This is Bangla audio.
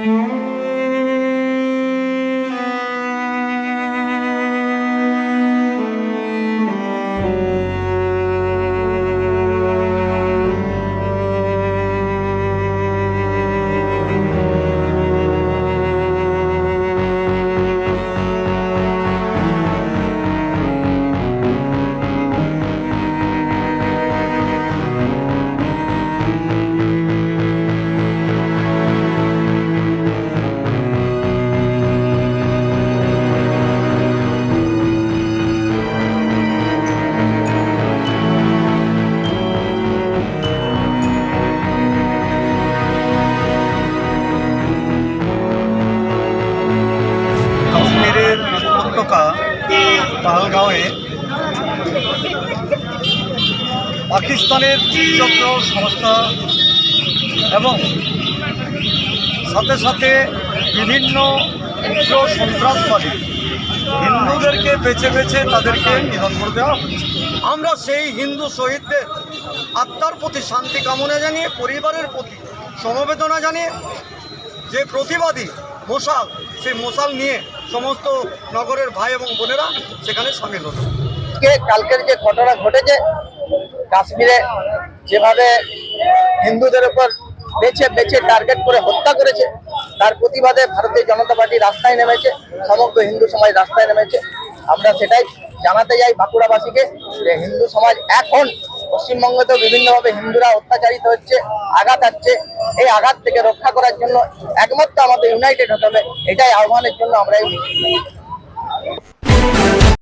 Mm-hmm. পাহালগাঁওয়ে পাকিস্তানের চক্র সংস্থা এবং সাথে সাথে বিভিন্ন উগ্র সন্ত্রাসবাদী হিন্দুদেরকে বেছে বেছে তাদেরকে নিধন করে দেওয়া আমরা সেই হিন্দু শহীদদের আত্মার প্রতি শান্তি কামনা জানিয়ে, পরিবারের প্রতি সমবেদনা জানিয়ে, যে প্রতিবাদী মশাল, সেই মশাল নিয়ে সমস্ত নগরের ভাই এবং বোনেরা সেখানে সামিল আজকে কালকের যে ঘটনা ঘটেছে, কাশ্মীরে যেভাবে হিন্দুদের উপর বেছে বেছে টার্গেট করে হত্যা করেছে, তার প্রতিবাদে ভারতীয় জনতা পার্টি রাস্তায় নেমেছে, সমগ্র হিন্দু সমাজ রাস্তায় নেমেছে। আমরা সেটাই জানাতে যাই বাঁকুড়াবাসীকে যে হিন্দু সমাজ এখন পশ্চিমবঙ্গতেও বিভিন্নভাবে হিন্দুরা অত্যাচারিত হচ্ছে, আঘাত হচ্ছে। এই আঘাত থেকে রক্ষা করার জন্য একমাত্র আমাদের ইউনাইটেড হতে হবে। এটাই আহ্বানের জন্য আমরা এই